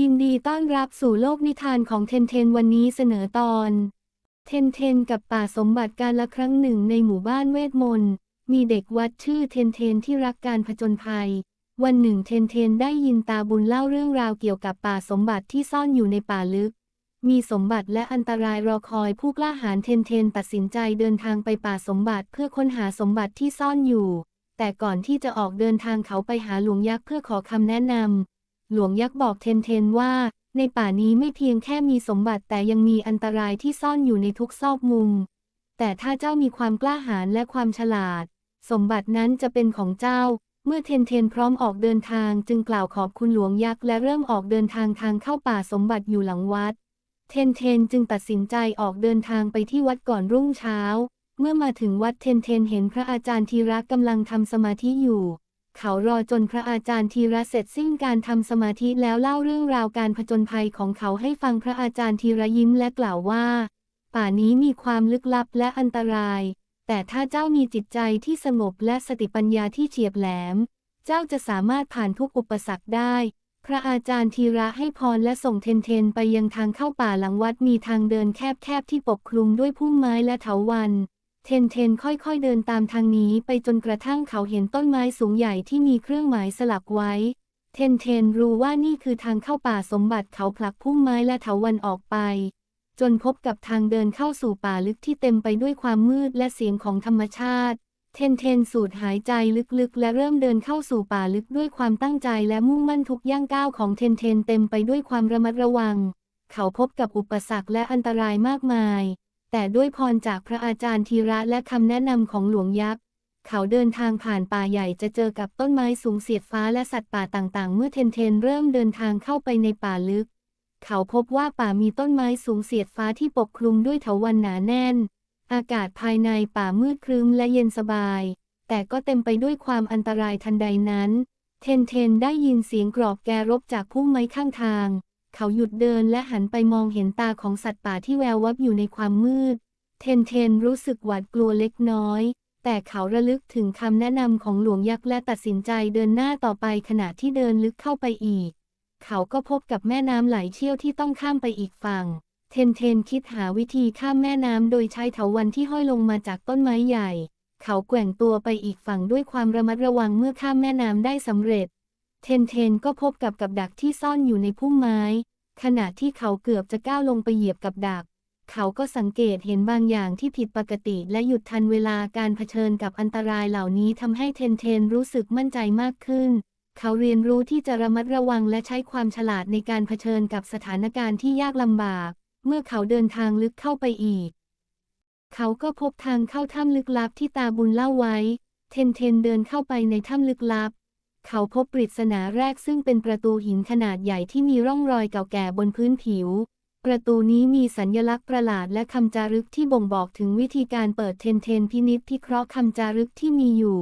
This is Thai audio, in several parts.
ยินดีต้อนรับสู่โลกนิทานของเทนเทนวันนี้เสนอตอน เทนเทนกับป่าสมบัติการละครั้งหนึ่งในหมู่บ้านเวทมนต์มีเด็กวัดชื่อเทนเทนที่รักการผจญภัย วันหนึ่งเทนเทนได้ยินตาบุญเล่าเรื่องราวเกี่ยวกับป่าสมบัติที่ซ่อนอยู่ในป่าลึก มีสมบัติและอันตรายรอคอยผู้กล้าหาญเทนเทนตัดสินใจเดินทางไปป่าสมบัติเพื่อค้นหาสมบัติที่ซ่อนอยู่ แต่ก่อนที่จะออกเดินทางเขาไปหาหลวงยักษ์เพื่อขอคำแนะนำ หลวงยักษ์บอกเทนเทนว่า ในป่านี้ไม่เพียงแค่มีสมบัติแต่ยังมีอันตรายที่ซ่อนอยู่ในทุกซอกมุม แต่ถ้าเจ้ามีความกล้าหาญและความฉลาด สมบัตินั้นจะเป็นของเจ้า เมื่อเทนเทนพร้อมออกเดินทางจึงกล่าวขอบคุณหลวงยักษ์และเริ่มออกเดินทางทางเข้าป่าสมบัติอยู่หลังวัด เทนเทนจึงตัดสินใจออกเดินทางไปที่วัดก่อนรุ่งเช้า เมื่อมาถึงวัดเทนเทนเห็นพระอาจารย์ธีระกำลังทำสมาธิอยู่ เขารอจนพระอาจารย์ธีระเสร็จสิ้นการทำสมาธิแล้วเล่าเรื่องราวการผจญภัยของเขาให้ฟังพระอาจารย์ธีระยิ้มและกล่าวว่า ป่านี้มีความลึกลับและอันตราย แต่ถ้าเจ้ามีจิตใจที่สงบและสติปัญญาที่เฉียบแหลม เจ้าจะสามารถผ่านทุกอุปสรรคได้ พระอาจารย์ธีระให้พรและส่งเทนเทนไปยังทางเข้าป่าหลังวัดมีทางเดินแคบๆที่ปกคลุมด้วยพุ่มไม้และเถาวัลย์ เทนเทนค่อยๆเดินตามทางนี้ไปจนกระทั่งเขาเห็นต้นไม้สูงใหญ่ที่มีเครื่องหมายสลักไว้ เทนเทนรู้ว่านี่คือทางเข้าป่าสมบัติเขาผลักพุ่มไม้และเถาวัลย์ออกไป จนพบกับทางเดินเข้าสู่ป่าลึกที่เต็มไปด้วยความมืดและเสียงของธรรมชาติ เทนเทนสูดหายใจลึกๆ และเริ่มเดินเข้าสู่ป่าลึกด้วยความตั้งใจและมุ่งมั่นทุกย่างก้าวของเทนเทนเต็มไปด้วยความระมัดระวัง เขาพบกับอุปสรรคและอันตรายมากมาย แต่ด้วยพรจากพระอาจารย์ธีระและคำแนะนำของหลวงยักษ์ เขาเดินทางผ่านป่าใหญ่จะเจอกับต้นไม้สูงเสียดฟ้าและสัตว์ป่าต่างๆ เมื่อเทนเทนเริ่มเดินทางเข้าไปในป่าลึก เขาพบว่าป่ามีต้นไม้สูงเสียดฟ้าที่ปกคลุมด้วยเถาวัลย์หนาแน่น อากาศภายในป่ามืดครึ้มและเย็นสบาย แต่ก็เต็มไปด้วยความอันตรายทันใดนั้น เทนเทนได้ยินเสียงกรอบแกรบจากพุ่มไม้ข้างทาง เขาหยุดเดินและหันไปมองเห็นตาของสัตว์ป่าที่แวววับอยู่ในความมืด เทนเทนรู้สึกหวาดกลัวเล็กน้อย แต่เขาระลึกถึงคำแนะนำของหลวงยักษ์และตัดสินใจเดินหน้าต่อไปขณะที่เดินลึกเข้าไปอีก เขาก็พบกับแม่น้ำไหลเชี่ยวที่ต้องข้ามไปอีกฝั่ง เทนเทนคิดหาวิธีข้ามแม่น้ำโดยใช้เถาวัลย์ที่ห้อยลงมาจากต้นไม้ใหญ่ เขาแกว่งตัวไปอีกฝั่งด้วยความระมัดระวังเมื่อข้ามแม่น้ำได้สำเร็จ เทนเทนก็พบกับกับดักที่ซ่อนอยู่ในพุ่มไม้ ขณะที่เขาเกือบจะก้าวลงไปเหยียบกับดัก เขาก็สังเกตเห็นบางอย่างที่ผิดปกติและหยุดทันเวลาการเผชิญกับอันตรายเหล่านี้ทำให้เทนเทนรู้สึกมั่นใจมากขึ้น เขาเรียนรู้ที่จะระมัดระวังและใช้ความฉลาดในการเผชิญกับสถานการณ์ที่ยากลำบาก เมื่อเขาเดินทางลึกเข้าไปอีก เขาก็พบทางเข้าถ้ำลึกลับที่ตาบุญเล่าไว้ เทนเทนเดินเข้าไปในถ้ำลึกลับ เขาพบปริศนาแรกซึ่งเป็นประตูหินขนาดใหญ่ที่มีร่องรอยเก่าแก่บนพื้นผิว ประตูนี้มีสัญลักษณ์ประหลาดและคำจารึกที่บ่งบอกถึงวิธีการเปิดเทนเทนพินิจพิเคราะห์คำจารึกที่มีอยู่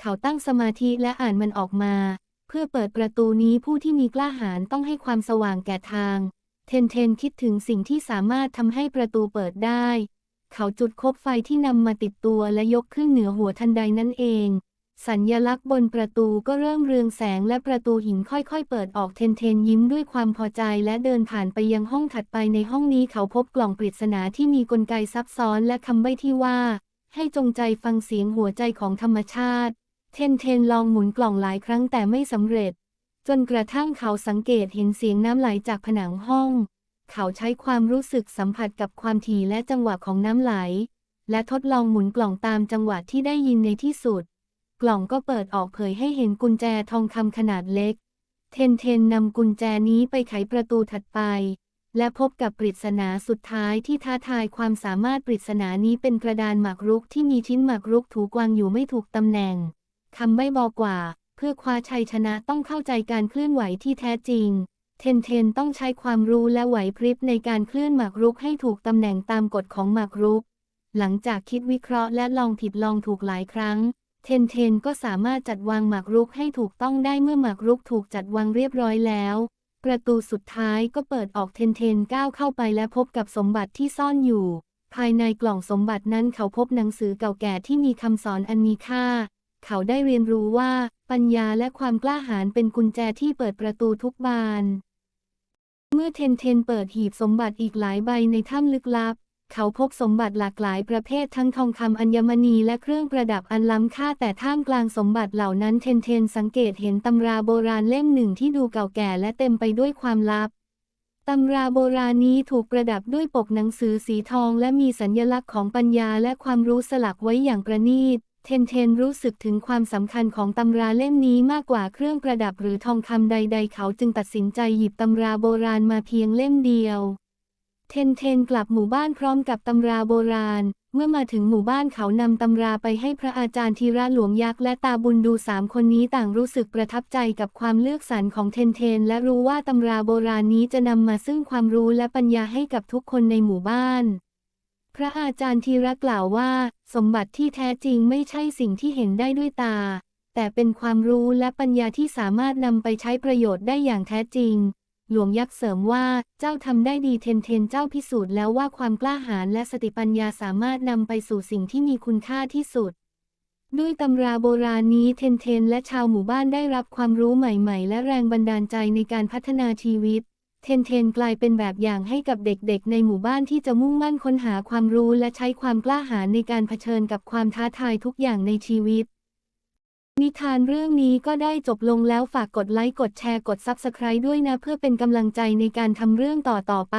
เขาตั้งสมาธิและอ่านมันออกมา เพื่อเปิดประตูนี้ผู้ที่มีกล้าหาญต้องให้ความสว่างแก่ทาง เทนเทนคิดถึงสิ่งที่สามารถทำให้ประตูเปิดได้ เขาจุดคบไฟที่นำมาติดตัวและยกขึ้นเหนือหัวทันใดนั่นเอง สัญญลักษณ์บนประตูก็เริ่มเรืองแสงและประตูหินค่อยๆ เปิดออกเทนเทนยิ้มด้วยความพอใจและเดินผ่านไปยังห้องถัดไปในห้องนี้เขาพบกล่องปริศนาที่มีกลไกซับซ้อนและคำใบ้ที่ว่า ให้จงใจฟังเสียงหัวใจของธรรมชาติ เทนเทนลองหมุนกล่องหลายครั้งแต่ไม่สำเร็จ จนกระทั่งเขาสังเกตเห็นเสียงน้ำไหลจากผนังห้อง เขาใช้ความรู้สึกสัมผัสกับความถี่และจังหวะของน้ำไหล และทดลองหมุนกล่องตามจังหวะที่ได้ยินในที่สุด กล่องก็เปิดออกเผยให้เห็นกุญแจทองคำขนาดเล็ก เทนเทนนำกุญแจนี้ไปไขประตูถัดไป และพบกับปริศนาสุดท้ายที่ท้าทายความสามารถปริศนานี้เป็นกระดานหมากรุกที่มีชิ้นหมากรุกถูกวางอยู่ไม่ถูกตำแหน่งคำใบ้บอกว่า เพื่อคว้าชัยชนะต้องเข้าใจการเคลื่อนไหวที่แท้จริง เทนเทนต้องใช้ความรู้และไหวพริบในการเคลื่อนหมากรุกให้ถูกตำแหน่งตามกฎของหมากรุก หลังจากคิดวิเคราะห์และลองผิดลองถูกหลายครั้ง เทนเทนก็สามารถจัดวางหมากรุกให้ถูกต้องได้เมื่อหมากรุกถูกจัดวางเรียบร้อยแล้ว ประตูสุดท้ายก็เปิดออกเทนเทนก้าวเข้าไปและพบกับสมบัติที่ซ่อนอยู่ ภายในกล่องสมบัตินั้นเขาพบหนังสือเก่าแก่ที่มีคำสอนอันมีค่า เขาได้เรียนรู้ว่า ปัญญาและความกล้าหาญเป็นกุญแจที่เปิดประตูทุกบาน เมื่อเทนเทนเปิดหีบสมบัติอีกหลายใบในถ้ำลึกลับ เขาพบสมบัติหลากหลายประเภททั้งทองคำอัญมณีและเครื่องประดับอันล้ำค่าแต่ท่ามกลางสมบัติเหล่านั้นเทนเทนสังเกตเห็นตำราโบราณเล่มหนึ่งที่ดูเก่าแก่และเต็มไปด้วยความลับตำราโบราณนี้ถูกประดับด้วยปกหนังสือสีทองและมีสัญลักษณ์ของปัญญาและความรู้สลักไว้อย่างประณีต เทนเทนรู้สึกถึงความสำคัญของตำราเล่มนี้มากกว่าเครื่องประดับหรือทองคำใด ๆ เขาจึงตัดสินใจหยิบตำราโบราณมาเพียงเล่มเดียว เทนเทนกลับหมู่บ้านพร้อมกับตำราโบราณ เมื่อมาถึงหมู่บ้านเขานำตำราไปให้พระอาจารย์ธีระหลวงยักษ์และตาบุญดูสามคนนี้ต่างรู้สึกประทับใจกับความเลือกสรรของเทนเทน และรู้ว่าตำราโบราณนี้จะนำมาซึ่งความรู้และปัญญาให้กับทุกคนในหมู่บ้าน พระอาจารย์ธีระกล่าวว่า สมบัติที่แท้จริงไม่ใช่สิ่งที่เห็นได้ด้วยตา แต่เป็นความรู้และปัญญาที่สามารถนำไปใช้ประโยชน์ได้อย่างแท้จริง หลวงยักษ์เสริมว่าเจ้าทำได้ดีเทนเทนเจ้าพิสูจน์แล้วว่าความกล้าหาญและสติปัญญาสามารถนำไปสู่สิ่งที่มีคุณค่าที่สุด ด้วยตำราโบราณนี้เทนเทนและชาวหมู่บ้านได้รับความรู้ใหม่ ๆ และแรงบันดาลใจในการพัฒนาชีวิต เทนเทนกลายเป็นแบบอย่างให้กับเด็กๆ ในหมู่บ้านที่จะมุ่งมั่นค้นหาความรู้และใช้ความกล้าหาญในการเผชิญกับความท้าทายทุกอย่างในชีวิต นิทานเรื่องนี้ก็ได้จบลงแล้วฝากกดไลค์กดแชร์กด Subscribe ด้วยนะเพื่อเป็นกำลังใจในการทำเรื่องต่อๆไป